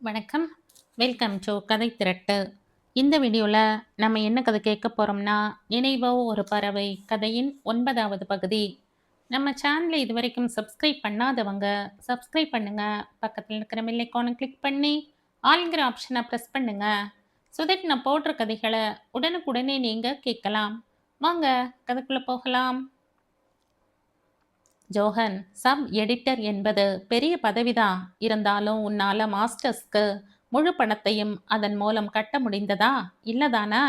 வணக்கம். Welcome to கதை திரட்டு. இந்த வீடியோவில் நம்ம என்ன கதை கேட்க போகிறோம்னா நினைவோ ஒரு பறவை கதையின் ஒன்பதாவது பகுதி. நம்ம சேனலை இது வரைக்கும் சப்ஸ்கிரைப் பண்ணாதவங்க சப்ஸ்கிரைப் பண்ணுங்கள் பக்கத்தில் இருக்கிற மில்லைக்கானை கிளிக் பண்ணி ஆளுங்கிற ஆப்ஷனை ப்ரெஸ் பண்ணுங்கள் ஸோ தட் நான் போடுற கதைகளை உடனுக்குடனே நீங்கள் கேட்கலாம். வாங்க கதைக்குள்ளே போகலாம். ஜோஹன் சப் எடிட்டர் என்பது பெரிய பதவிதான். இருந்தாலும் உன்னால மாஸ்டர்ஸ்க்கு முழு பணத்தையும் அதன் மூலம் கட்ட முடிந்ததா? இல்லதானா?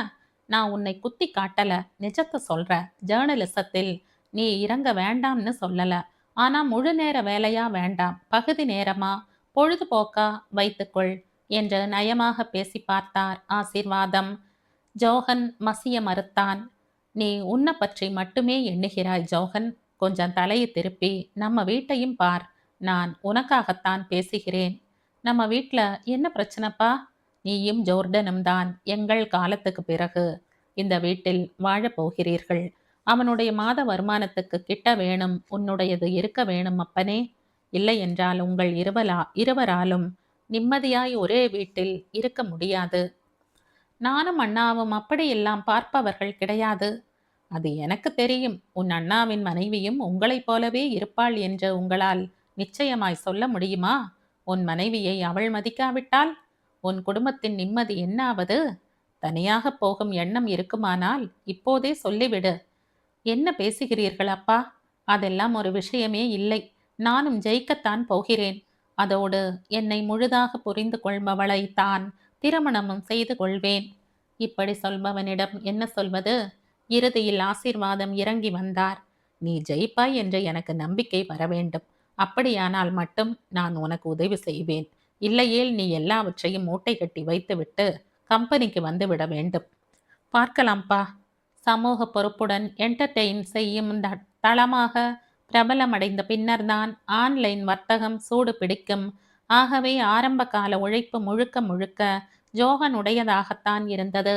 நான் உன்னை குத்தி காட்டல நிஜத்தை சொல்ற. ஜேர்னலிசத்தில் நீ இறங்க வேண்டாம்னு சொல்லல. ஆனா முழு நேர வேலையா வேண்டாம். பகுதி நேரமா பொழுதுபோக்கா வைத்துக்கொள் என்று நயமாக பேசி பார்த்தார் ஆசீர்வாதம். ஜோஹன் மசிய மறுத்தான். நீ உன்னை பற்றி மட்டுமே எண்ணுகிறாய் ஜோஹன். கொஞ்சம் தலையை திருப்பி நம்ம வீட்டையும் பார் நான் உனக்காகத்தான் பேசுகிறேன். நம்ம வீட்டில் என்ன பிரச்சனைப்பா? நீயும் ஜோர்டனும் தான் எங்கள் காலத்துக்கு பிறகு இந்த வீட்டில் வாழப் போகிறீர்கள். அவனுடைய மாத வருமானத்துக்கு கிட்ட வேணும் உன்னுடையது இருக்க வேணும் அப்பனே. இல்லை என்றால் உங்கள் இருவலா இருவராலும் நிம்மதியாய் ஒரே வீட்டில் இருக்க முடியாது. நானும் அண்ணாவும் அப்படியெல்லாம் பார்ப்பவர்கள் கிடையாது. அது எனக்கு தெரியும். உன் அண்ணாவின் மனைவியும் உங்களைப் போலவே இருப்பாள் என்று உங்களால் நிச்சயமாய் சொல்ல முடியுமா? உன் மனைவியை அவள் மதிக்காவிட்டால் உன் குடும்பத்தின் நிம்மதி என்னாவது? தனியாக போகும் எண்ணம் இருக்குமானால் இப்போதே சொல்லிவிடு. என்ன பேசுகிறீர்கள் அப்பா? அதெல்லாம் ஒரு விஷயமே இல்லை. நானும் ஜெயிக்கத்தான் போகிறேன். அதோடு என்னை முழுதாக புரிந்து கொள்பவளை தான் திருமணமும் செய்து கொள்வேன். இப்படி சொல்பவனிடம் என்ன சொல்வது? இறுதியில் ஆசீர்வாதம் இறங்கி வந்தார். நீ ஜெயிப்பாய் என்று எனக்கு நம்பிக்கை வர வேண்டும். அப்படியானால் மட்டும் நான் உனக்கு உதவி செய்வேன். இல்லையேல் நீ எல்லாவற்றையும் மூட்டை கட்டி வைத்துவிட்டு கம்பெனிக்கு வந்துவிட வேண்டும். பார்க்கலாம்ப்பா சமூக பொறுப்புடன் என்டர்டெயின் செய்யும் தளமாக பிரபலமடைந்த பின்னர்தான் ஆன்லைன் வர்த்தகம் சூடு பிடிக்கும். ஆகவே ஆரம்ப கால உழைப்பு முழுக்க முழுக்க ஜோகனுடையதாகத்தான் இருந்தது.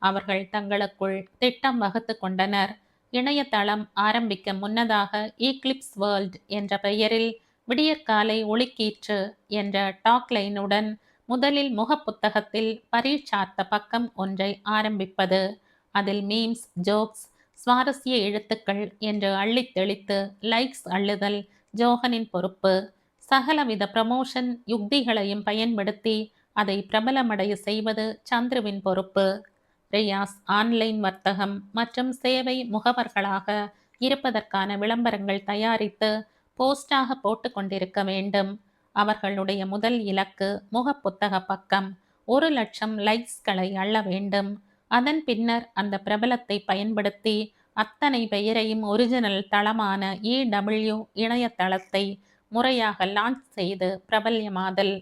அவர்கள் தங்களுக்குள் திட்டம் வகுத்து கொண்டனர். இணையதளம் ஆரம்பிக்க முன்னதாக ஈக்லிப்ஸ் வேர்ல்ட் என்ற பெயரில் விடியற்காலை ஒளிக்கீற்று என்ற டாக்லைனுடன் முதலில் முகப்புத்தகத்தில் பரீட்சார்த்த பக்கம் ஒன்றை ஆரம்பிப்பது அதில் மீம்ஸ் ஜோக்ஸ் சுவாரஸ்ய எழுத்துக்கள் என்று அள்ளித் தெளித்து லைக்ஸ் அள்ளுதல் ஜோகனின் பொறுப்பு. சகலவித ப்ரமோஷன் யுக்திகளையும் பயன்படுத்தி அதை பிரபலமடைய செய்வது சந்துருவின் பொறுப்பு. ரியாஸ் ஆன்லைன் வர்த்தகம் மற்றும் சேவை முகவர்களாக இருப்பதற்கான விளம்பரங்கள் தயாரித்து போஸ்டாக போட்டு கொண்டிருக்க வேண்டும். அவர்களுடைய முதல் இலக்கு முகப்புத்தக பக்கம். ஒரு லட்சம் லைக்ஸ்களை அள்ள வேண்டும். அதன் பின்னர் அந்த பிரபலத்தை பயன்படுத்தி அத்தனை பெயரையும் ஒரிஜினல் தளமான இடபிள்யூ இணையதளத்தை முறையாக லான்ச் செய்து பிரபல்யமாதல்.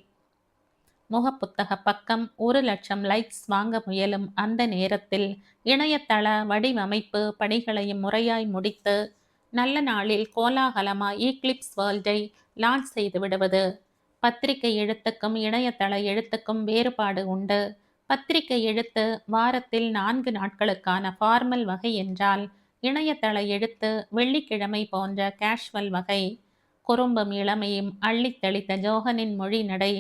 முகப்புத்தக பக்கம் ஒரு லட்சம் லைக்ஸ் வாங்க முயலும் அந்த நேரத்தில் இணையதள வடிவமைப்பு பணிகளையும் முறையாய் முடித்து நல்ல நாளில் கோலாகலமாய் ஈக்லிப்ஸ் வேர்ல்டை லான்ச் செய்து விடுவது. பத்திரிகை எழுத்துக்கும் இணையதள எழுத்துக்கும் வேறுபாடு உண்டு. பத்திரிகை எழுத்து வாரத்தில் நான்கு நாட்களுக்கான ஃபார்மல் வகை என்றால் இணையதள எழுத்து வெள்ளிக்கிழமை போன்ற கேஷுவல் வகை. குறும்பும் இளமையும் அள்ளித்தளித்த ஜோகனின் மொழி நடை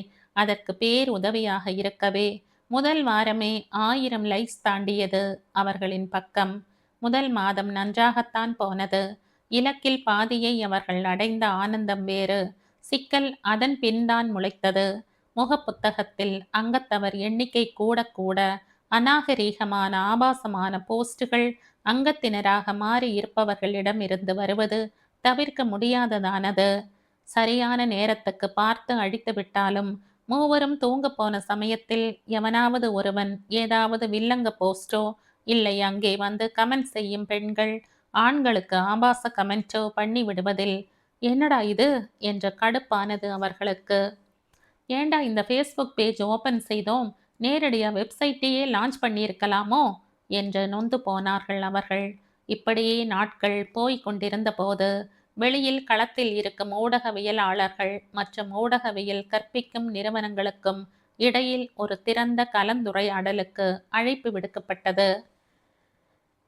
அதற்கு பேர் உதவியாக இருக்கவே. முதல் வாரமே ஆயிரம் லைக்ஸ் தாண்டியது அவர்களின் பக்கம். முதல் மாதம் நன்றாகத்தான் போனது. இலக்கில் பாதியை அவர்கள் அடைந்த ஆனந்தம் வேறு. சிக்கல் அதன் பின்தான் முளைத்தது. முகப்புத்தகத்தில் அங்கத்தவர் எண்ணிக்கை கூட கூட அநாகரீகமான ஆபாசமான போஸ்டுகள் அங்கத்தினராக மாறி இருப்பவர்களிடம் இருந்து வருவது தவிர்க்க முடியாததானது. சரியான நேரத்துக்கு பார்த்து அழித்து விட்டாலும் மூவரும் தூங்க போன சமயத்தில் எவனாவது ஒருவன் ஏதாவது வில்லங்க போஸ்டோ இல்லை அங்கே வந்து கமெண்ட் செய்யும் பெண்கள் ஆண்களுக்கு ஆபாச கமெண்டோ பண்ணி விடுவதில் என்னடா இது? என்ற கடுப்பானது அவர்களுக்கு. ஏண்டா இந்த ஃபேஸ்புக் பேஜ் ஓப்பன் செய்தோம்? நேரடியாக வெப்சைட்டையே லான்ச் பண்ணியிருக்கலாமோ? என்று நொந்து போனார்கள் அவர்கள். இப்படியே நாட்கள் போய்க் கொண்டிருந்த போது வெளியில் களத்தில் இருக்கும் ஊடகவியலாளர்கள் மற்றும் ஊடகவியல் கற்பிக்கும் நிறுவனங்களுக்கும் இடையில் ஒரு திறந்த கலந்துரையாடலுக்கு அழைப்பு விடுக்கப்பட்டது.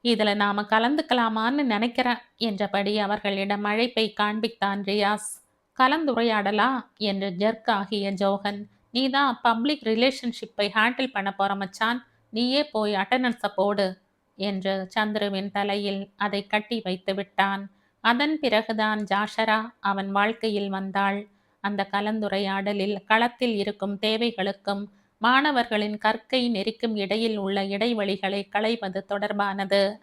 இதில் நாம் கலந்துக்கலாமான்னு நினைக்கிறேன் என்றபடி அவர்களிடம் அழைப்பை காண்பித்தான் ரியாஸ். கலந்துரையாடலா? என்று ஜெர்க் ஆகிய ஜோகன். நீ தான் பப்ளிக் ரிலேஷன்ஷிப்பை ஹேண்டில் பண்ண போற மச்சான். நீயே போய் அட்டண்டன்ஸை போடு என்று சந்துருவின் தலையில் அதை கட்டி வைத்து விட்டான். அதன் பிறகுதான் ஜாஷரா அவன் வாழ்க்கையில் வந்தாள். அந்த கலந்துரையாடலில் களத்தில் இருக்கும் தேவைகளுக்கும் மாணவர்களின் கற்கை நெறிக்கும் இடையில் உள்ள இடைவெளிகளை களைவது தொடர்பானது.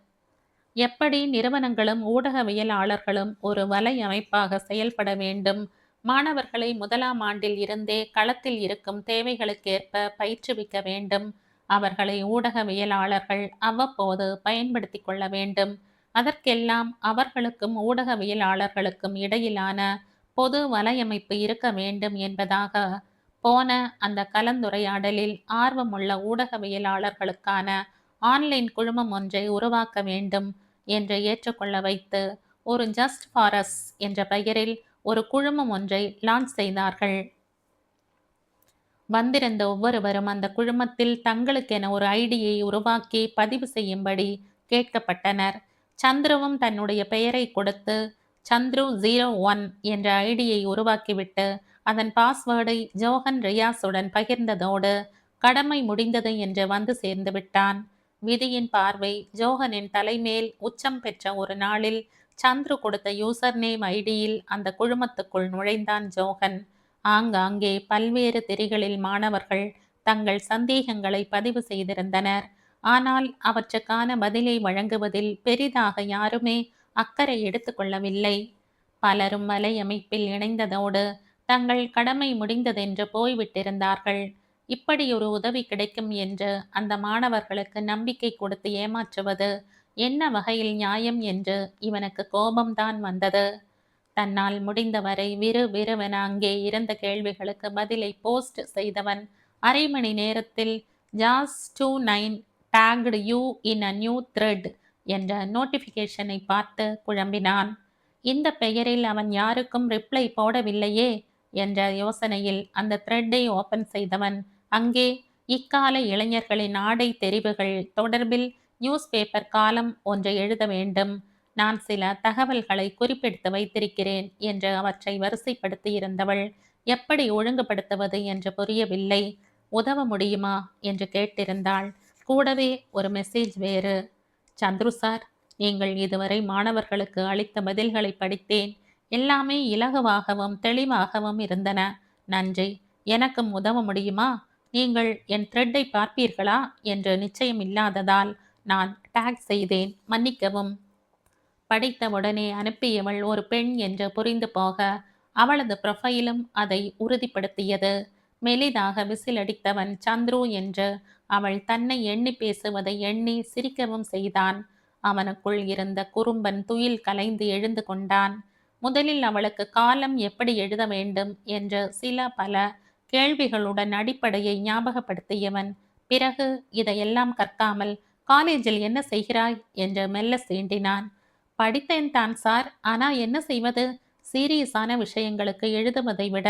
எப்படி நிறுவனங்களும் ஊடகவியலாளர்களும் ஒரு வலை அமைப்பாக செயல்பட வேண்டும்? மாணவர்களை முதலாம் ஆண்டில் இருந்தே களத்தில் இருக்கும் தேவைகளுக்கேற்ப பயிற்றுவிக்க வேண்டும். அவர்களை ஊடகவியலாளர்கள் அவ்வப்போது பயன்படுத்தி கொள்ள வேண்டும். அதற்கெல்லாம் அவர்களுக்கும் ஊடகவியலாளர்களுக்கும் இடையிலான பொது வலையமைப்பு இருக்க வேண்டும் என்பதாக போன அந்த கலந்துரையாடலில் ஆர்வமுள்ள ஊடகவியலாளர்களுக்கான ஆன்லைன் குழுமம் ஒன்றை உருவாக்க வேண்டும் என்று ஏற்றுக்கொள்ள வைத்து ஒரு ஜஸ்ட் ஃபாரஸ் என்ற பெயரில் ஒரு குழுமம் ஒன்றை லான்ச் செய்தார்கள். வந்திருந்த ஒவ்வொருவரும் அந்த குழுமத்தில் தங்களுக்கென ஒரு ஐடியை உருவாக்கி பதிவு செய்யும்படி கேட்கப்பட்டனர். சந்துருவும் தன்னுடைய பெயரை கொடுத்து சந்துரு ஜீரோ ஒன் என்ற ஐடியை உருவாக்கிவிட்டு அதன் பாஸ்வேர்டை ஜோஹன் ரியாஸுடன் பகிர்ந்ததோடு கடமை முடிந்தது என்று வந்து சேர்ந்து விட்டான். விதியின் பார்வை ஜோஹனின் தலைமேல் உச்சம் பெற்ற ஒரு நாளில் சந்துரு கொடுத்த யூசர் நேம் ஐடியில் அந்த குழுமத்துக்குள் நுழைந்தான் ஜோகன் ஆங்காங்கே பல்வேறு திரிகளில் மாணவர்கள் தங்கள் சந்தேகங்களை பதிவு செய்திருந்தனர். ஆனால் அவற்றுக்கான பதிலை வழங்குவதில் பெரிதாக யாருமே அக்கறை எடுத்துக்கொள்ளவில்லை. பலரும் வலையமைப்பில் இணைந்ததோடு தங்கள் கடமை முடிந்ததென்று போய்விட்டிருந்தார்கள். இப்படி ஒரு உதவி கிடைக்கும் என்று அந்த மாணவர்களுக்கு நம்பிக்கை கொடுத்து ஏமாற்றுவது என்ன வகையில் நியாயம் என்று இவனுக்கு கோபம்தான் வந்தது. தன்னால் முடிந்தவரை விறு விறுவென அங்கே இருந்த கேள்விகளுக்கு பதிலை போஸ்ட் செய்தவன் அரை மணி நேரத்தில் Jaz two nine tagged you in a new thread என்ற நோட்டிஃபிகேஷனை பார்த்து குழம்பினான். இந்த பெயரில் அவன் யாருக்கும் ரிப்ளை போடவில்லையே என்ற யோசனையில் அந்த த்ரெட்டை ஓபன் செய்தவன் அங்கே இக்கால இளைஞர்களின் ஆடை தெரிவுகள் தொடர்பில் நியூஸ் பேப்பர் காலம் ஒன்றை எழுத வேண்டும். நான் சில தகவல்களை குறிப்பெடுத்து வைத்திருக்கிறேன் என்று அவற்றை வரிசைப்படுத்தி இருந்தவள் எப்படி ஒழுங்குபடுத்துவது என்று புரியவில்லை. உதவ முடியுமா? என்று கேட்டிருந்தாள். கூடவே ஒரு மெசேஜ் வேறு. சந்துரு சார் நீங்கள் இதுவரை மாணவர்களுக்கு அளித்த பதில்களை படித்தேன். எல்லாமே இலகுவாகவும் தெளிவாகவும் இருந்தன. நன்றி. எனக்கும் உதவ முடியுமா? நீங்கள் என் த்ரெட்டை பார்ப்பீர்களா? என்று நிச்சயம் இல்லாததால் நான் டேக் செய்தேன். மன்னிக்கவும். படித்தவுடனே அனுப்பியவள் ஒரு பெண் என்று புரிந்து போக அவளது ப்ரொஃபைலும் அதை உறுதிப்படுத்தியது. மெலிதாக விசிலடித்தவன் சந்துரு என்று அவள் தன்னை எண்ணி பேசுவதை எண்ணி சிரிக்கவும் செய்தான். அவனுக்குள் இருந்த குறும்பன் துயில் கலைந்து எழுந்து கொண்டான். முதலில் அவளுக்கு காலம் எப்படி எழுத வேண்டும் என்று சில பல கேள்விகளுடன் அடிப்படையை ஞாபகப்படுத்தியவன். பிறகு இதையெல்லாம் கற்காமல் காலேஜில் என்ன செய்கிறாய் என்று மெல்ல சீண்டினான். படித்தேன் தான் சார். ஆனால் என்ன செய்வது? சீரியஸான விஷயங்களுக்கு எழுதுவதை விட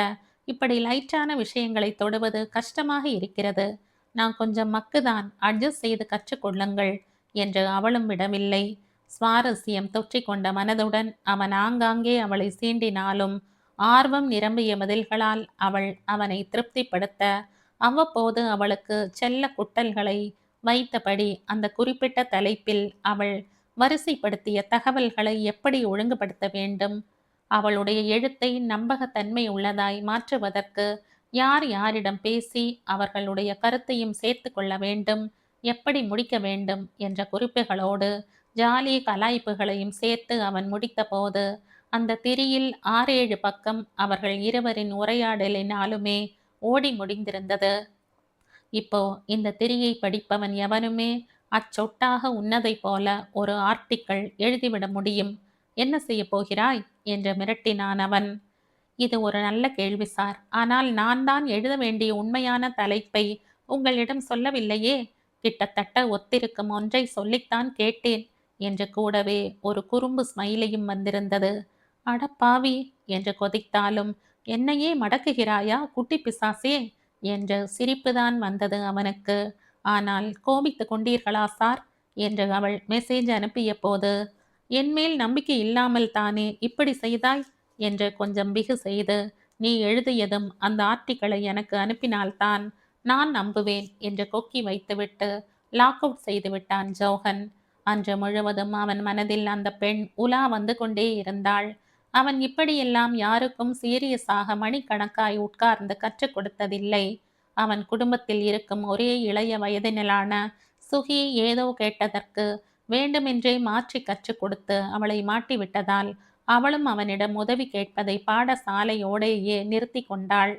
இப்படி லைட்டான விஷயங்களை தொடுவது கஷ்டமாக இருக்கிறது. நான் கொஞ்சம் மக்குதான் அட்ஜஸ்ட் செய்து கற்றுக்கொள்ளுங்கள் என்று அவளும் விடவில்லை. சுவாரஸ்யம் தொற்றிக்கொண்ட மனதுடன் அவன் ஆங்காங்கே அவளை சீண்டினாலும் ஆர்வம் நிரம்பிய பதில்களால் அவள் அவனை திருப்திப்படுத்த அவ்வப்போது அவளுக்கு செல்ல குட்டல்களை வைத்தபடி அந்த குறிப்பிட்ட தலைப்பில் அவள் வரிசைப்படுத்திய தகவல்களை எப்படி ஒழுங்குபடுத்த வேண்டும்? அவளுடைய எழுத்தை நம்பகத்தன்மை உள்ளதாய் மாற்றுவதற்கு யார் யாரிடம் பேசி அவர்களுடைய கருத்தையும் சேர்த்து கொள்ள வேண்டும் எப்படி முடிக்க வேண்டும் என்ற குறிப்புகளோடு ஜாலி கலாய்ப்புகளையும் சேர்த்து அவன் முடித்தபோது அந்த திரியில் ஆறேழு பக்கம் அவர்கள் இருவரின் உரையாடலினாலுமே ஓடி முடிந்திருந்தது. இப்போ இந்த திரியை படிப்பவன் எவனுமே அச்சொட்டாக உன்னதை போல ஒரு ஆர்டிக்கல் எழுதிவிட முடியும். என்ன செய்ய போகிறாய்? என்று மிரட்டினான் அவன். இது ஒரு நல்ல கேள்வி சார். ஆனால் நான் தான் எழுத வேண்டிய உண்மையான தலைப்பை உங்களிடம் சொல்லவில்லையே? கிட்டத்தட்ட ஒத்திருக்கும் ஒன்றை சொல்லித்தான் கேட்டேன் என்று கூடவே ஒரு குறும்பு ஸ்மைலையும் வந்திருந்தது. அடப்பாவி என்று கொதித்தாலும் என்னையே மடக்குகிறாயா குட்டி பிசாசே? என்ற சிரிப்புதான் வந்தது அவனுக்கு. ஆனால் கோபித்து கொண்டீர்களா சார்? என்று அவள் மெசேஜ் அனுப்பிய போது என்மேல் நம்பிக்கை இல்லாமல் தானே இப்படி செய்தாய்? என்று கொஞ்சம் பிகு செய்து நீ எழுதியதும் அந்த ஆர்டிக்களை எனக்கு அனுப்பினால்தான் நான் நம்புவேன் என்று கொக்கி வைத்துவிட்டு லாக் அவுட் செய்து விட்டான் ஜோகன். அன்று முழுவதும் அவன் மனதில் அந்த பெண் உலா வந்து கொண்டே இருந்தாள். அவன் இப்படியெல்லாம் யாருக்கும் சீரியஸாக மணிக்கணக்காய் உட்கார்ந்து கற்றுக் கொடுத்ததில்லை. அவன் குடும்பத்தில் இருக்கும் ஒரே இளைய வயதினலான சுகி ஏதோ கேட்டதற்கு வேண்டுமென்றே மாற்றி கற்றுக் கொடுத்து அவளை மாட்டிவிட்டதால் அவளும் அவனிடம் உதவி கேட்பதை பாடசாலையோடேயே நிறுத்தி கொண்டாள்.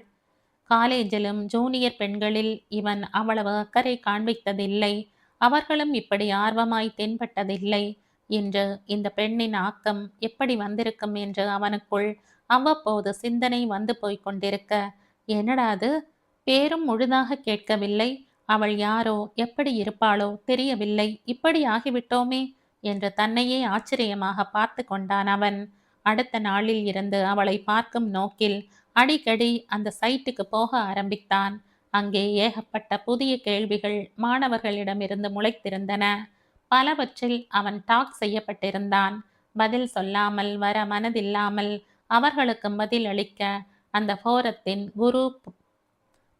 காலேஜிலும் ஜூனியர் பெண்களில் இவன் அவ்வளவு அக்கறை காண்பித்ததில்லை. அவர்களும் இப்படி ஆர்வமாய் தென்பட்டதில்லை. என்று இந்த பெண்ணின் ஆக்கம் எப்படி வந்திருக்கும் என்று அவனுக்குள் அவ்வப்போது சிந்தனை வந்து போய்க் கொண்டிருக்க என்னடா அது? பேரும் முழுதாக கேட்கவில்லை. அவள் யாரோ எப்படி இருப்பாளோ தெரியவில்லை. இப்படி ஆகிவிட்டோமே என்று தன்னையே ஆச்சரியமாக பார்த்து கொண்டான் அவன். அடுத்த நாளில் இருந்து அவளை பார்க்கும் நோக்கில் அடிக்கடி அந்த சைட்டுக்கு போக ஆரம்பித்தான். அங்கே ஏகப்பட்ட புதிய கேள்விகள் மாணவர்களிடமிருந்து முளைத்திருந்தன. பலவற்றில் அவன் டாக் செய்யப்பட்டிருந்தான். பதில் சொல்லாமல் வர மனதில்லாமல் அவர்களுக்கு பதில் அளிக்க அந்த ஃபோரத்தின் குரு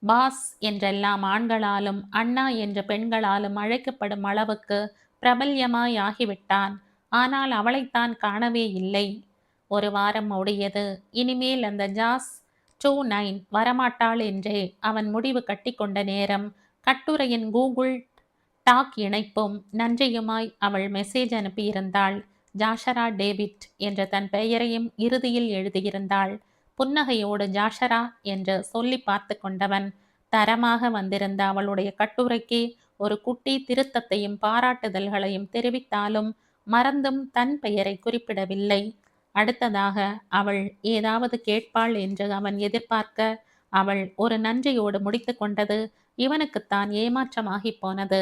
பாஸ் என்றெல்லாம் ஆண்களாலும் அண்ணா என்ற பெண்களாலும் அழைக்கப்படும் அளவுக்கு பிரபல்யமாய் ஆகிவிட்டான் ஆனால் அவளைத்தான் காணவே இல்லை. ஒரு வாரம் ஓடியது. இனிமேல் அந்த ஜாஸ் டூ நைன் வரமாட்டாள் என்றே அவன் முடிவு கட்டிக்கொண்ட நேரம் கட்டுரையின் கூகுள் டாக் இணைப்பும் நன்றியுமாய் அவள் மெசேஜ் அனுப்பியிருந்தாள். ஜாஷரா டேவிட் என்ற தன் பெயரையும் இறுதியில் எழுதியிருந்தாள். புன்னகையோடு ஜாஷரா என்று சொல்லி பார்த்து கொண்டவன் தரமாக வந்திருந்த அவளுடைய கட்டுரைக்கு ஒரு குட்டி திருத்தத்தையும் பாராட்டுதல்களையும் தெரிவித்தாலும் மறந்தும் தன் பெயரை குறிப்பிடவில்லை. அடுத்ததாக அவள் ஏதாவது கேட்பாள் என்று அவன் எதிர்பார்க்க அவள் ஒரு நன்றியோடு முடித்து கொண்டது இவனுக்குத்தான் ஏமாற்றமாகி போனது.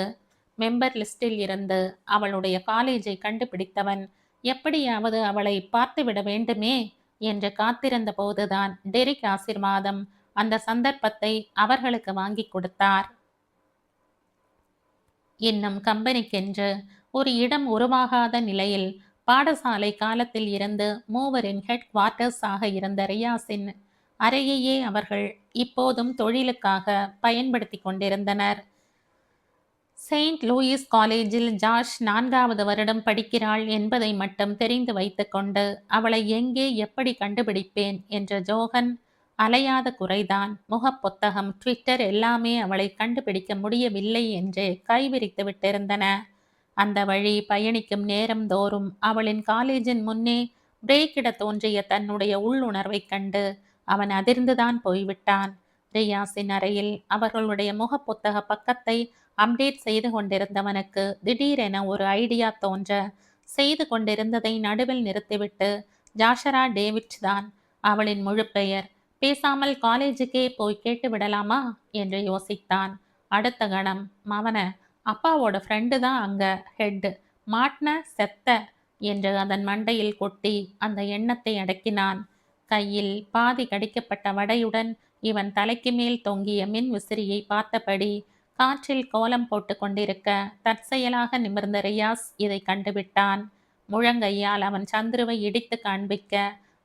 மெம்பர் லிஸ்டில் இருந்து அவளுடைய காலேஜை கண்டுபிடித்தவன் எப்படியாவது அவளை பார்த்துவிட வேண்டுமே என்று காத்திருந்த போதுதான் டெரிக் ஆசிர்வாதம் அந்த சந்தர்ப்பத்தை அவர்களுக்கு வாங்கி கொடுத்தார். இன்னும் கம்பெனிக்கென்று ஒரு இடம் உருவாகாத நிலையில் பாடசாலை காலத்தில் இருந்து மூவரின் ஹெட் குவார்ட்டர்ஸ் ஆக இருந்த ரியாஸின் அறையையே அவர்கள் இப்போதும் தொழிலுக்காக பயன்படுத்தி கொண்டிருந்தனர். செயின்ட் லூயிஸ் காலேஜில் ஜார்ஜ் நான்காவது வருடம் படிக்கிறாள் என்பதை மட்டும் தெரிந்து வைத்துக்கொண்டு அவளை எங்கே எப்படி கண்டுபிடிப்பேன்? என்ற ஜோகன் அலையாத குறைதான். முகப்புத்தகம் ட்விட்டர் எல்லாமே அவளை கண்டுபிடிக்க முடியவில்லை என்று கைவிரித்து விட்டிருந்தன. அந்த வழி பயணிக்கும் நேரம் தோறும் அவளின் காலேஜின் முன்னே பிரேக்கிட தோன்றிய தன்னுடைய உள்ளுணர்வைக் கண்டு அவன் அதிர்ந்துதான் போய்விட்டான். ரியாஸின் அறையில் அவர்களுடைய முகப்புத்தக பக்கத்தை அப்டேட் செய்து கொண்டிருந்தவனுக்கு திடீரென ஒரு ஐடியா தோன்ற செய்து கொண்டிருந்ததை நடுவில் நிறுத்திவிட்டு ஜாஷரா டேவிட் தான் அவளின் முழு பெயர். பேசாமல் காலேஜுக்கே போய் கேட்டு விடலாமா? என்று யோசித்தான். அடுத்த கணம் மவன அப்பாவோட ஃப்ரெண்டு தான் அங்கே ஹெட்டு மாட்ன செத்த என்று அதன் மண்டையில் கொட்டி அந்த எண்ணத்தை அடக்கினான். கையில் பாதி கடிக்கப்பட்ட வடையுடன் இவன் தலைக்கு மேல் தொங்கிய மின் விசிறியை பார்த்தபடி காற்றில் கோலம் போட்டு கொண்டிருக்க தற்செயலாக நிமிர்ந்த ரியாஸ் இதை கண்டுவிட்டான். முழங்கையால் அவன் சந்துருவை இடித்து காண்பிக்க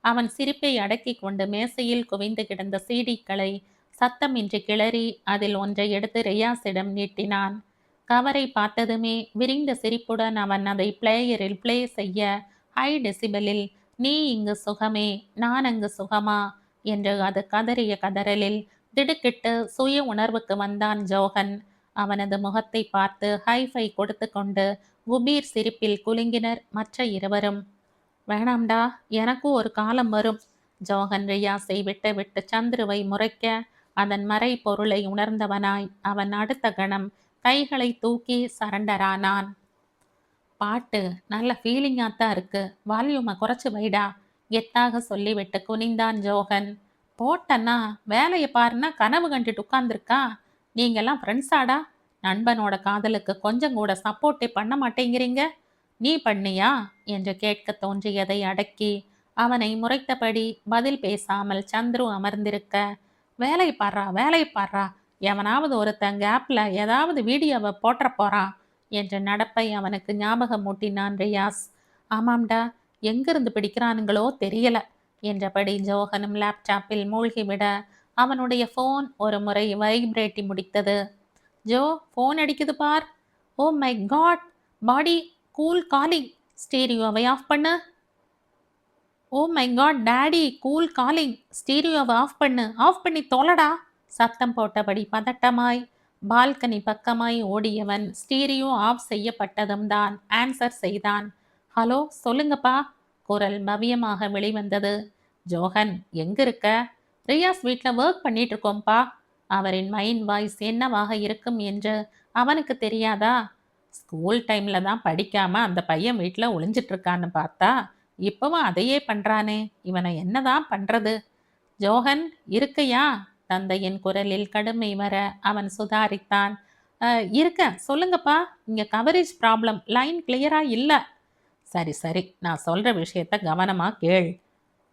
அவன் சிரிப்பை அடக்கி கொண்டு மேசையில் குவிந்து கிடந்த சீடிக்களை சத்தமின்றி கிளறி அதில் ஒன்றை எடுத்து ரியாஸிடம் நீட்டினான். கவரை பார்த்ததுமே விரிந்த சிரிப்புடன் அவன் அதை பிளேயரில் பிளே செய்ய ஹை டெசிபலில் நீ இங்கு சுகமே நான் அங்கு சுகமா? என்று அது கதறிய கதறலில் திடுக்கிட்டு சுய உணர்வுக்கு வந்தான் ஜோகன். அவனது முகத்தை பார்த்து ஹைஃபை கொடுத்து கொண்டு குபீர் சிரிப்பில் குலுங்கினர் மற்ற இருவரும். வேணாம்டா எனக்கும் ஒரு காலம் வரும் ஜோகன் ரியாஸை விட்டு விட்டு சந்துருவை முறைக்க அதன் மறை பொருளை உணர்ந்தவனாய் அவன் அடுத்த கணம் கைகளை தூக்கி சரண்டரானான். பாட்டு நல்ல ஃபீலிங்காக தான் இருக்கு. வால்யூமை குறைச்சி வைடா எத்தாக சொல்லிவிட்டு குனிந்தான் ஜோகன். போட்டன்னா வேலையை பாருன்னா கனவு கண்டுட்டு உட்காந்துருக்கா நீங்கெல்லாம் ஃப்ரெண்ட்ஸாடா நண்பனோட காதலுக்கு கொஞ்சம் கூட சப்போர்ட்டே பண்ண மாட்டேங்கிறீங்க? நீ பண்ணியா? என்று கேட்க தோன்றியதை அடக்கி அவனை முறைத்தபடி பதில் பேசாமல் சந்துரு அமர்ந்திருக்க வேலை பாடுறா வேலை பாடுறா எவனாவது ஒருத்தன் கேப்பில் ஏதாவது வீடியோவை போட்டுற போகிறான் என்ற நடப்பை அவனுக்கு ஞாபகம் மூட்டினான் ரியாஸ். ஆமாம்டா எங்கிருந்து பிடிக்கிறானுங்களோ தெரியல. என்றபடி ஜோகனும் லேப்டாப்பில் மூழ்கிவிட அவனுடைய ஃபோன் ஒரு முறை வைப்ரேட்டி முடித்தது. ஜோ ஃபோன் அடிக்குது பார். ஓ my god body cool. Calling ஸ்டீரியோவை off பண்ணு. ஓ my god daddy cool. Calling ஸ்டீரியோவை off பண்ணு. ஆஃப் பண்ணி தொலடா. சத்தம் போட்டபடி பதட்டமாய் பால்கனி பக்கமாய் ஓடியவன் ஸ்டீரியோ ஆஃப் செய்யப்பட்டதும் தான் ஆன்சர் செய்தான். ஹலோ சொல்லுங்கப்பா. குரல் மவியமாக வெளிவந்தது. ஜோகன் எங்க இருக்க? ரியாஸ் வீட்டில் ஒர்க் பண்ணிட்டு இருக்கோம்ப்பா அவரின் மைண்ட் வாய்ஸ் என்னவாக இருக்கும் என்று அவனுக்கு தெரியாதா? ஸ்கூல் டைம்ல தான் படிக்காம அந்த பையன் வீட்டில் ஒளிஞ்சிட்டு இருக்கான்னு பார்த்தா இப்பவும் அதையே பண்றானே. இவனை என்னதான் பண்றது? ஜோகன் இருக்கையா? தந்தையின் குரலில் கடுமை வர அவன் சுதாரித்தான். இருக்க இருக்கேன் சொல்லுங்கப்பா. இங்க கவரேஜ் ப்ராப்ளம் லைன் கிளியரா இல்லை. சரி சரி. நான் சொல்கிற விஷயத்த கவனமாக கேள்.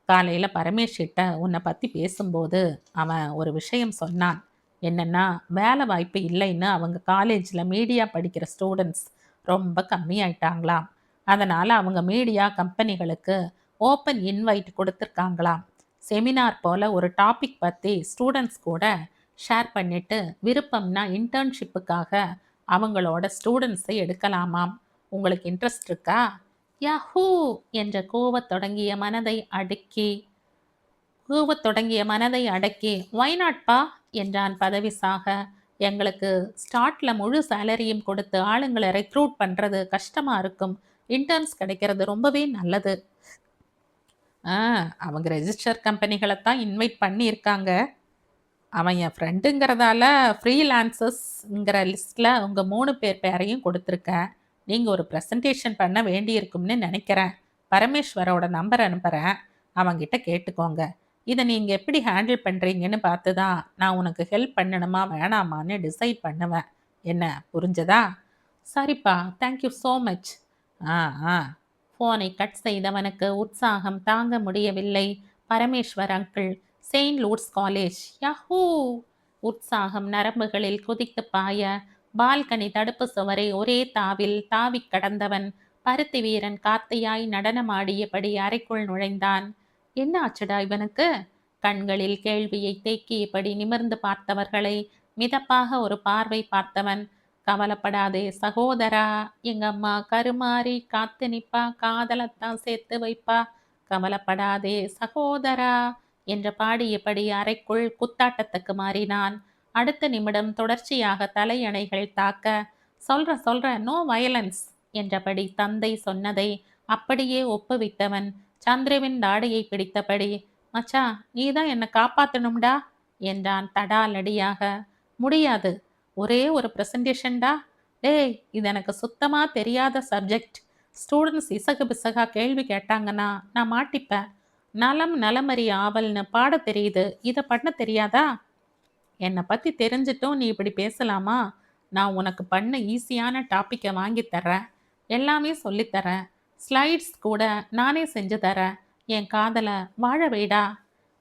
காலையில் பரமேஷ்கிட்ட உன்னை பற்றி பேசும்போது அவன் ஒரு விஷயம் சொன்னான். என்னென்னா வேலை வாய்ப்பு இல்லைன்னு அவங்க காலேஜில் மீடியா படிக்கிற ஸ்டூடெண்ட்ஸ் ரொம்ப கம்மியாயிட்டாங்களாம். அதனால் அவங்க மீடியா கம்பெனிகளுக்கு ஓப்பன் இன்வைட் கொடுத்துருக்காங்களாம். செமினார் போல் ஒரு டாபிக் பற்றி ஸ்டூடெண்ட்ஸ் கூட ஷேர் பண்ணிவிட்டு விருப்பம்னா இன்டர்ன்ஷிப்புக்காக அவங்களோட ஸ்டூடெண்ட்ஸை எடுக்கலாமாம். உங்களுக்கு இன்ட்ரெஸ்ட் இருக்கா? யாஹூ என்ற கூவத் தொடங்கிய மனதை அடக்கி கூவத் தொடங்கிய மனதை அடக்கி ஒய்நாட்பா என்றான் பதவிசாக எங்களுக்கு ஸ்டார்ட்ல முழு சேலரியும் கொடுத்து ஆளுங்களை ரெக்ரூட் பண்றது கஷ்டமா இருக்கும். இன்டர்ன்ஸ் கிடைக்கிறது ரொம்பவே நல்லது. ஆ அவங்க ரெஜிஸ்டர் கம்பெனிகளை தான் இன்வைட் பண்ணியிருக்காங்க. அவன் என் ஃப்ரெண்டுங்கிறதால ஃப்ரீலான்சஸ்ங்கிற லிஸ்ட்டில் உங்கள் மூணு பேர் பேரையும் கொடுத்துருக்கேன். நீங்கள் ஒரு ப்ரெசன்டேஷன் பண்ண வேண்டியிருக்கும்னு நினைக்கிறேன். பரமேஸ்வரோட நம்பர் அனுப்புகிறேன் அவங்கிட்ட கேட்டுக்கோங்க. இதை நீங்கள் எப்படி ஹேண்டில் பண்ணுறீங்கன்னு பார்த்து தான் நான் உனக்கு ஹெல்ப் பண்ணணுமா வேணாமான்னு டிசைட் பண்ணுவேன். என்ன புரிஞ்சதா? சரிப்பா தேங்க்யூ ஸோ மச் ஆ ஆ. ஃபோனை கட் செய்தவனுக்கு உற்சாகம் தாங்க முடியவில்லை. Parameswar uncle saint Lutes college yahoo உற்சாகம் நரம்புகளில் குதித்து பாய பால்கனி தடுப்பு சுவரை ஒரே தாவில் தாவிக் கடந்தவன். பருத்தி வீரன் காத்தையாய் நடனமாடியபடி அறைக்குள் நுழைந்தான். என்ன ஆச்சுடா இவனுக்கு? கண்களில் கேள்வியை தேக்கியபடி நிமிர்ந்து பார்த்தவர்களை மிதப்பாக ஒரு பார்வை பார்த்தவன். கவலைப்படாதே சகோதரா எங்க அம்மா கருமாறி காத்து நிப்பா காதலத்தான் சேர்த்து வைப்பா. கவலைப்படாதே சகோதரா என்று பாடியபடி அறைக்குள் குத்தாட்டத்துக்கு மாறினான். அடுத்த நிமிடம் தொடர்ச்சியாக தலையணைகள் தாக்க சொல்ற சொல்ற நோ வயலன்ஸ் என்றபடி தந்தை சொன்னதை அப்படியே ஒப்புவித்தவன் சந்திரவின் தாடையை பிடித்தபடி மச்சா நீ தான் என்னை காப்பாத்தணும்டா என்றான் தடாலடியாக. முடியாது. ஒரே ஒரு ப்ரெசன்டேஷன்டா? டேய் இது எனக்கு சுத்தமா தெரியாத சப்ஜெக்ட். ஸ்டூடெண்ட்ஸ் இசகு பிசகா கேள்வி கேட்டாங்கன்னா நான் மாட்டிப்பேன். நலம் நலமறி ஆவல்னு பாட தெரியுது. இதை பண்ண தெரியாதா? என்னை பற்றி தெரிஞ்சிட்டும் நீ இப்படி பேசலாமா? நான் உனக்கு பண்ண ஈஸியான டாப்பிக்கை வாங்கி தரேன் எல்லாமே சொல்லித்தரேன் ஸ்லைட்ஸ் கூட நானே செஞ்சு தரேன் என் காதலை வாழ வைடா.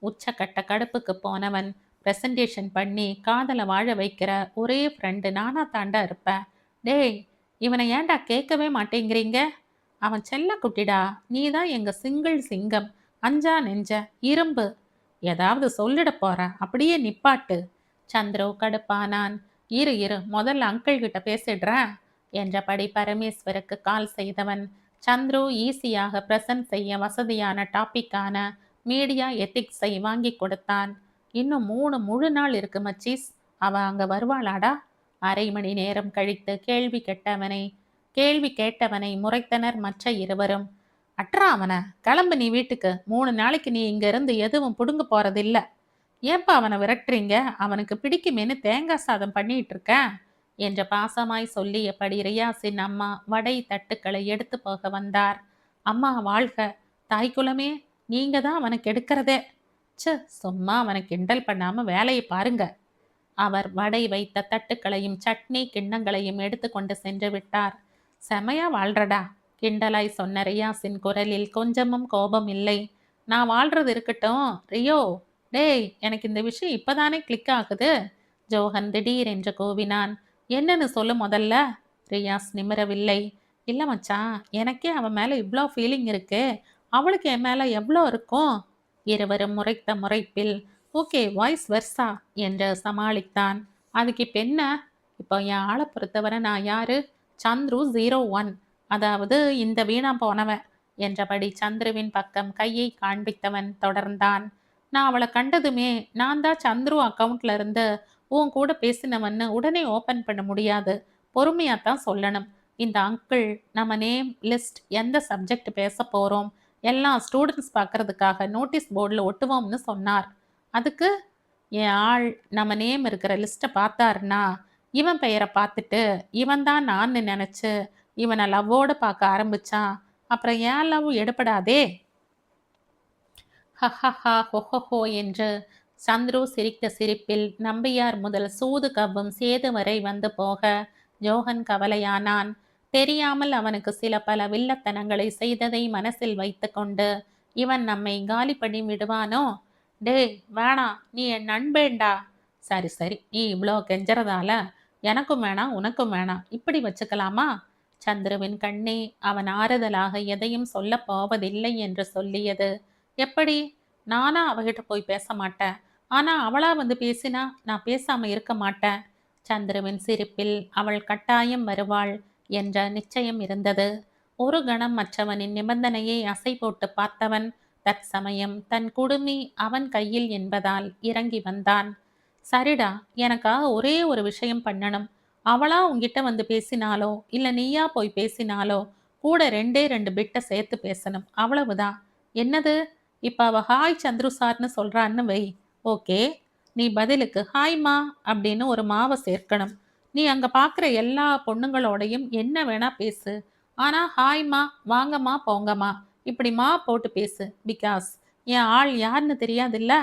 உச்சக்கட்ட கடுப்புக்கு போனவன் ப்ரெசன்டேஷன் பண்ணி காதலை வாழ வைக்கிற ஒரே ஃப்ரெண்டு நானா தாண்டா இருப்பேன். டேய் இவனை ஏன்டா கேட்கவே மாட்டேங்கிறீங்க? அவன் செல்ல குட்டிடா. நீ தான் எங்கள் சிங்கிள் சிங்கம். அஞ்சா நெஞ்ச. இரும்பு. ஏதாவது சொல்லிட போற அப்படியே நிப்பாட்டு. சந்திரு கடுப்பானான் இரு இரு முதல்ல அங்கிள் கிட்ட பேசிடுறேன் என்றபடி பரமேஸ்வருக்கு கால் செய்தவன். சந்துரு ஈஸியாக பிரசன்ட் செய்ய வசதியான டாபிக்கான மீடியா எத்திக்ஸை வாங்கி கொடுத்தான். இன்னும் மூணு முழு நாள் இருக்கு மச்சீஸ். அவ அங்க வருவாளாடா? அரை மணி நேரம் கழித்து கேள்வி கேட்டவனை கேள்வி கேட்டவனை முறைத்தனர் மற்ற இருவரும். அற்றா அவனை கிளம்பு நீ வீட்டுக்கு. மூணு நாளைக்கு நீ இங்கிருந்து எதுவும் புடுங்க போறதில்லை. ஏப்பா அவனை விரட்டுறீங்க? அவனுக்கு பிடிக்குமேன்னு தேங்காய் சாதம் பண்ணிட்டு இருக்கேன் என்ற பாசமாய் சொல்லியபடி ரியாஸின் அம்மா வடை தட்டுக்களை எடுத்து போக வந்தார். அம்மா வாழ்க. தாய்க்குலமே நீங்க தான் அவனுக்கு எடுக்கிறதே. ச சும்மா அவனை கிண்டல் பண்ணாம வேலையை பாருங்க. அவர் வடை வைத்த தட்டுக்களையும் சட்னி கிண்ணங்களையும் எடுத்துக்கொண்டு சென்று விட்டார். செமையா வாழ்றடா கிண்டலாய் சொன்ன ரியாஸின் குரலில் கொஞ்சமும் கோபம் இல்லை. நான் வாழ்றது இருக்கட்டும் ரியோ. டேய் எனக்கு இந்த விஷயம் இப்போதானே கிளிக் ஆகுது. ஜோஹன் திடீர் என்று கூவினான். என்னன்னு சொல்லு முதல்ல. ரியாஸ் நிமிரவில்லை. இல்லை மச்சான் எனக்கே அவன் மேலே இவ்வளோ ஃபீலிங் இருக்கு. அவளுக்கு என் மேலே எவ்வளோ இருக்கும்? இருவரும் முறைத்த முறைப்பில் ஓகே வாய்ஸ் வெர்சா என்று சமாளித்தான். அதுக்கு இப்போ என்ன? இப்போ என் ஆளை பொறுத்தவரை நான் யாரு? சந்துரு ஜீரோ ஒன் அதாவது இந்த வீணா போனவன் என்றபடி சந்துருவின் பக்கம் கையை காண்பித்தவன் தொடர்ந்தான். நான் அவளை கண்டதுமே நான் தான் சந்துரு அக்கவுண்ட்ல இருந்து உன் கூட பேசினவன்னு உடனே ஓப்பன் பண்ண முடியாது. பொறுமையாக தான் சொல்லணும். இந்த அங்கிள் நம்ம நேம் லிஸ்ட் எந்த சப்ஜெக்ட் பேச போகிறோம் எல்லாம் ஸ்டூடெண்ட்ஸ் பார்க்கறதுக்காக நோட்டீஸ் போர்டில் ஒட்டுவோம்னு சொன்னார். அதுக்கு என் ஆள் நம்ம நேம் இருக்கிற லிஸ்ட்டை பார்த்தாருன்னா இவன் பெயரை பார்த்துட்டு இவன் தான் நான் நினச்சி இவனை லவ்வோடு பார்க்க ஆரம்பிச்சான். அப்புறம் ஏன் லவ் எடுபடாதே ஹஹஹா ஹொஹொஹோ என்று சந்துரு சிரித்த சிரிப்பில் நம்பியார் முதல் சூது கவ்வும் சேது வரை வந்து போக ஜோகன் கவலையானான். தெரியாமல் அவனுக்கு சில பல வில்லத்தனங்களை செய்ததை மனசில் வைத்துக்கொண்டு இவன் நம்மை காலி பண்ணி விடுவானோ? டேய் வேணாம் நீ என் நண்பேண்டா. சரி சரி நீ இவ்வளோ கெஞ்சறதால எனக்கும் வேணாம் உனக்கும் வேணாம் இப்படி வச்சுக்கலாமா? சந்துருவின் கண்ணே அவன் ஆறுதலாக எதையும் சொல்லப் போவதில்லை என்று சொல்லியது. எப்படி? நானா அவகிட்ட போய் பேச மாட்டேன். ஆனால் அவளா வந்து பேசினா நான் பேசாம இருக்க மாட்டேன். சந்திரவின் சிரிப்பில் அவள் கட்டாயம் வருவாள் என்ற நிச்சயம் இருந்தது. ஒரு கணம் மற்றவனின் நிபந்தனையை அசை போட்டு பார்த்தவன் தற்சமயம் தன் குடுமி அவன் கையில் என்பதால் இறங்கி வந்தான். சரிடா எனக்காக ஒரே ஒரு விஷயம் பண்ணணும். அவளா உங்ககிட்ட வந்து பேசினாலோ இல்ல நீயா போய் பேசினாலோ கூட ரெண்டே ரெண்டு பிட்டை சேர்த்து பேசணும். அவ்வளவுதான். என்னது? இப்போ அவள் ஹாய் சந்துரு சார்னு சொல்கிறான்னு வை. ஓகே. நீ பதிலுக்கு ஹாய்மா அப்படின்னு ஒரு மாவை சேர்க்கணும். நீ அங்கே பார்க்குற எல்லா பொண்ணுங்களோடையும் என்ன வேணால் பேசு. ஆனால் ஹாய்மா வாங்கம்மா போங்கம்மா. இப்படி மா போட்டு பேசு. பிகாஸ் என் ஆள் யாருன்னு தெரியாதுல்ல?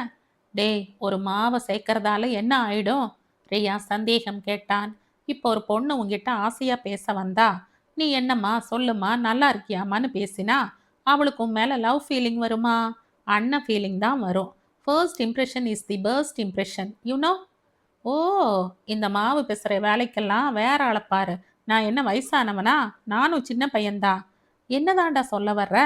டேய் ஒரு மாவை சேர்க்கறதால என்ன ஆயிடும்? ரியா சந்தேகம் கேட்டான். இப்போ ஒரு பொண்ணு உங்ககிட்ட ஆசையாக பேச வந்தா நீ என்னம்மா சொல்லுமா நல்லா இருக்கியாமான்னு பேசினா அவளுக்கு உன் லவ் ஃபீலிங் வருமா? அண்ணன் ஃபீலிங் தான் வரும். First impression is the first impression you know oh இந்த மாவு பேசுகிற வேலைக்கெல்லாம் வேற ஆளை நான் என்ன வயசானவனா? நானும் சின்ன பையன்தான் என்னதான்டா சொல்ல வர்ற?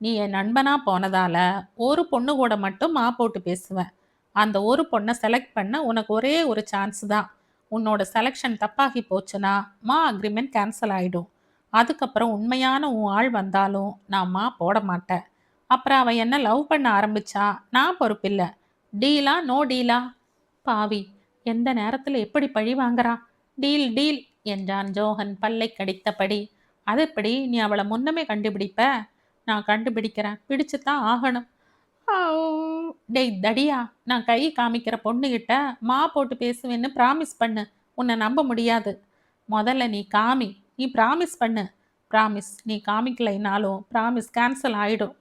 நீ என் நண்பனா போனதால ஒரு பொண்ணு கூட மட்டும் மா போட்டு பேசுவேன் அந்த ஒரு பொண்ணை செலக்ட் பண்ண உனக்கு ஒரே ஒரு சான்ஸ் தான். உன்னோட செலெக்ஷன் தப்பாகி போச்சுன்னா மா அக்ரிமெண்ட் கேன்சல் ஆகிடும் அதுக்கப்புறம் உண்மையான உன் ஆள் வந்தாலும் நான் மா போட மாட்டேன். அப்புறம் அவன் என்ன லவ் பண்ண ஆரம்பிச்சா நான் பொறுப்பில்லை. டீலா நோ டீலா பாவி எந்த நேரத்தில் எப்படி பழி வாங்குறா? டீல் டீல் என்றான் ஜோகன் பல்லை கடித்தபடி. அது எப்படி? நீ அவளை முன்னமே கண்டுபிடிப்ப? நான் கண்டுபிடிக்கிறேன். பிடிச்சு தான் ஆகணும் டேய் தடியா நான் கை காமிக்கிற பொண்ணுகிட்ட மா போட்டு பேசுவேன்னு ப்ராமிஸ் பண்ணு. உன்னை நம்ப முடியாது. முதல்ல நீ காமி. நீ ப்ராமிஸ் பண்ணு. ப்ராமிஸ் நீ காமிக்கலைனாலும் ப்ராமிஸ் கேன்சல் ஆகிடும்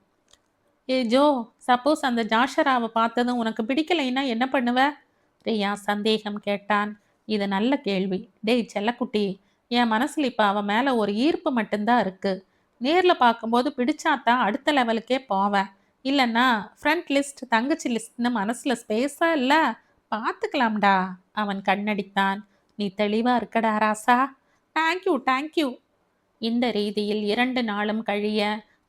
ஏ ஜோ சப்போஸ் அந்த ஜாஷராவை பார்த்ததும் உனக்கு பிடிக்கலைன்னா என்ன பண்ணுவ? ரியா சந்தேகம் கேட்டான். இது நல்ல கேள்வி. டேய் செல்லக்குட்டி என் மனசில் இப்போ அவன் மேலே ஒரு ஈர்ப்பு மட்டும்தான் இருக்குது நேரில் பார்க்கும்போது பிடிச்சாத்தான் அடுத்த லெவலுக்கே போவேன் இல்லைன்னா ஃப்ரண்ட் லிஸ்ட் தங்கச்சி லிஸ்ட்னு மனசில் ஸ்பேஸாக இல்லை? பார்த்துக்கலாம்டா அவன் கண்ணடித்தான். நீ தெளிவாக இருக்கடா ராசா. தேங்க்யூ தேங்க்யூ இந்த ரீதியில் இரண்டு நாளும் கழிய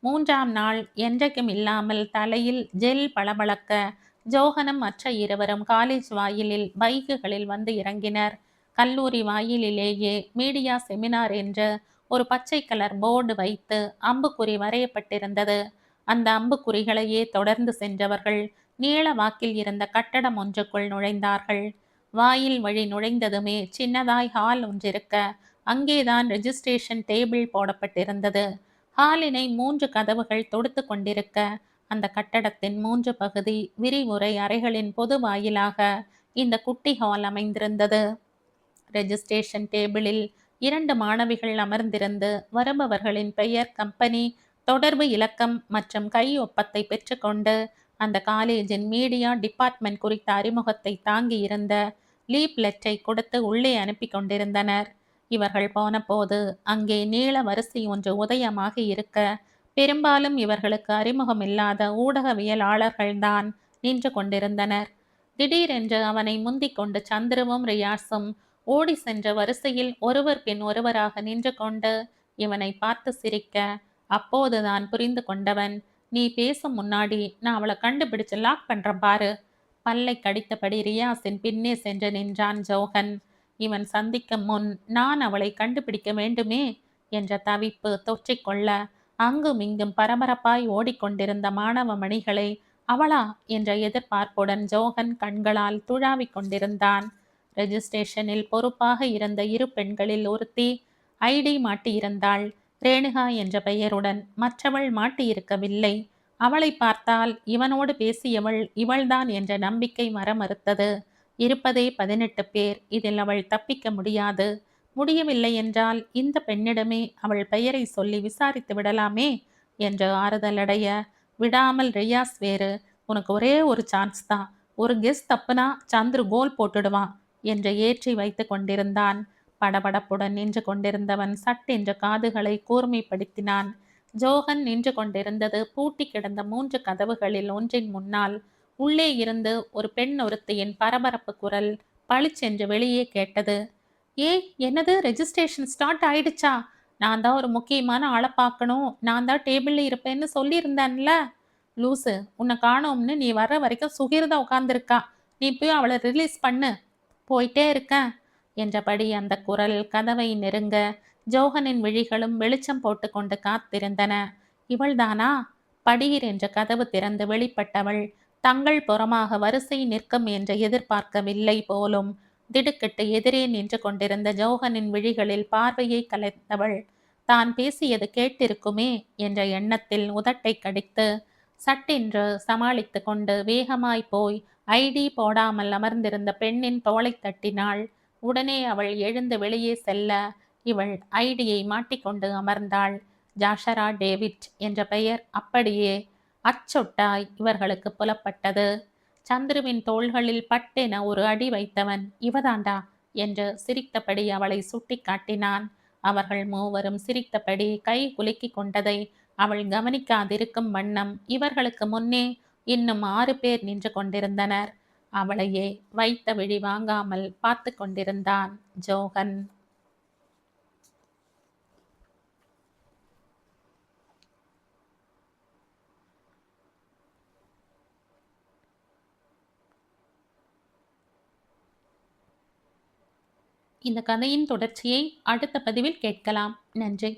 மூன்றாம் நாள் என்றைக்கும் இல்லாமல் தலையில் ஜெல் பளபளக்க ஜோகனம் மற்ற இருவரும் காலேஜ் வாயிலில் பைக்குகளில் வந்து இறங்கினர். கல்லூரி வாயிலிலேயே மீடியா செமினார் என்று ஒரு பச்சை கலர் போர்டு வைத்து அம்புக்குறி வரையப்பட்டிருந்தது. அந்த அம்புக்குறிகளையே தொடர்ந்து சென்றவர்கள் நீள வாக்கில் இருந்த கட்டடம் ஒன்றுக்குள் நுழைந்தார்கள். வாயில் வழி நுழைந்ததுமே சின்னதாய் ஹால் ஒன்றிருக்க அங்கேதான் ரெஜிஸ்ட்ரேஷன் டேபிள் போடப்பட்டிருந்தது. ஹாலினை மூன்று கதவுகள் தொடுத்து கொண்டிருக்க அந்த கட்டடத்தின் மூன்று பகுதி விரிவுரை அறைகளின் பொது வாயிலாக இந்த குட்டி ஹால் அமைந்திருந்தது. ரெஜிஸ்ட்ரேஷன் டேபிளில் இரண்டு மாணவிகள் அமர்ந்திருந்து வருபவர்களின் பெயர் கம்பெனி தொடர்பு இலக்கம் மற்றும் கை ஒப்பத்தை பெற்றுக்கொண்டு அந்த காலேஜின் மீடியா டிபார்ட்மெண்ட் குறித்த அறிமுகத்தை தாங்கி இருந்த லீப் லெட்டை கொடுத்து உள்ளே அனுப்பி கொண்டிருந்தனர். இவர்கள் போனபோது அங்கே நீள வரிசை ஒன்று உதயமாக இருக்க பெரும்பாலும் இவர்களுக்கு அறிமுகம் இல்லாத ஊடகவியலாளர்கள்தான் நின்று கொண்டிருந்தனர். திடீரென்று அவனை முந்திக் கொண்டு சந்திரவும் ரியாஸும் ஓடி சென்ற வரிசையில் ஒருவர் பின் ஒருவராக நின்று கொண்டு இவனை பார்த்து சிரிக்க அப்போதுதான் புரிந்து கொண்டவன் நீ பேசும் முன்னாடி நான் அவளை கண்டுபிடிச்சு லாக் பண்றேன் பாரு பல்லை கடித்தபடி ரியாஸின் பின்னே சென்று நின்றான் ஜோகன். இவன் சந்திக்கும் முன் நான் அவளை கண்டுபிடிக்க வேண்டுமே என்ற தவிப்பு தொற்றிக்கொள்ள அங்கும் இங்கும் பரபரப்பாய் ஓடிக்கொண்டிருந்த மாணவ மணிகளை அவளா என்ற எதிர்பார்ப்புடன் ஜோகன் கண்களால் துழாவிக் கொண்டிருந்தான். ரெஜிஸ்ட்ரேஷனில் பொறுப்பாக இருந்த இரு பெண்களில் ஒருத்தி ஐடி மாட்டியிருந்தாள். ரேணுகா என்ற பெயருடன் மற்றவள் மாட்டியிருக்கவில்லை. அவளை பார்த்தால் இவனோடு பேசியவள் இவள்தான் என்ற நம்பிக்கை மரமறுத்தது. இருப்பதே பதினெட்டு பேர் இதில் அவள் தப்பிக்க முடியாது. முடியவில்லை என்றால் இந்த பெண்ணிடமே அவள் பெயரை சொல்லி விசாரித்து விடலாமே என்று ஆறுதலடைய விடாமல் ரியாஸ் வேறு உனக்கு ஒரே ஒரு சான்ஸ் தான். ஒரு கெஸ் தப்புனா சந்துரு கோல் போட்டுடுவான் என்று ஏற்றி வைத்து கொண்டிருந்தான். படபடப்புடன் நின்று கொண்டிருந்தவன் சட்டென்ற காதுகளை கூர்மைப்படுத்தினான். ஜோகன் நின்று கொண்டிருந்தது பூட்டி கிடந்த மூன்று கதவுகளில் ஒன்றின் முன்னால் உள்ளே இருந்து ஒரு பெண் ஒருத்தியின் பரபரப்பு குரல் பளிச்சென்று வெளியே கேட்டது. ஏய் என்னது? ரெஜிஸ்ட்ரேஷன் ஸ்டார்ட் ஆயிடுச்சா? நான் தான் ஒரு முக்கியமான ஆளை பார்க்கணும். நான் தான் டேபிளில் இருப்பேன்னு சொல்லியிருந்தேன்ல. லூசு உன்னை காணோம்னு நீ வர்ற வரைக்கும் சுகிர்தா உட்காந்துருக்கா நீ போய் அவளை ரிலீஸ் பண்ணு. போயிட்டே இருக்கேன். என்றபடி அந்த குரல் கதவை நெருங்க ஜோகனின் விழிகளும் வெளிச்சம் போட்டுக்கொண்டு காத்திருந்தன. இவள்தானா? படியிர் என்ற கதவு திறந்து வெளிப்பட்டவள் தங்கள் புறமாக வரிசை நிற்கும் என்று எதிர்பார்க்கவில்லை போலும். திடுக்கிட்டு எதிரே நின்று கொண்டிருந்த ஜோகனின் விழிகளில் பார்வையை கலைத்தவள் தான் பேசியது கேட்டிருக்குமே என்ற எண்ணத்தில் உதட்டை கடித்து சட்டென்று சமாளித்து கொண்டு வேகமாய் போய் ஐடி போடாமல் அமர்ந்திருந்த பெண்ணின் தோளை தட்டினாள். உடனே அவள் எழுந்து வெளியே செல்ல இவள் ஐடியை மாட்டிக்கொண்டு அமர்ந்தாள். ஜாஷரா டேவிட் என்ற பெயர் அப்படியே அச்சொட்டாய் இவர்களுக்கு புலப்பட்டது. சந்துருவின் தோள்களில் பட்டென ஒரு அடி வைத்தவன் இவதாண்டா? என்று சிரித்தபடி அவளை சுட்டி காட்டினான். அவர்கள் மூவரும் சிரித்தபடி கை குலுக்கிக் கொண்டதை அவள் கவனிக்காதிருக்கும் வண்ணம் இவர்களுக்கு முன்னே இன்னும் ஆறு பேர் நின்று கொண்டிருந்தனர். அவளையே வைத்த விழி வாங்காமல் பார்த்து கொண்டிருந்தான் ஜோகன். இந்த கதையின் தொடர்ச்சியை அடுத்த பதிவில் கேட்கலாம். நன்றி.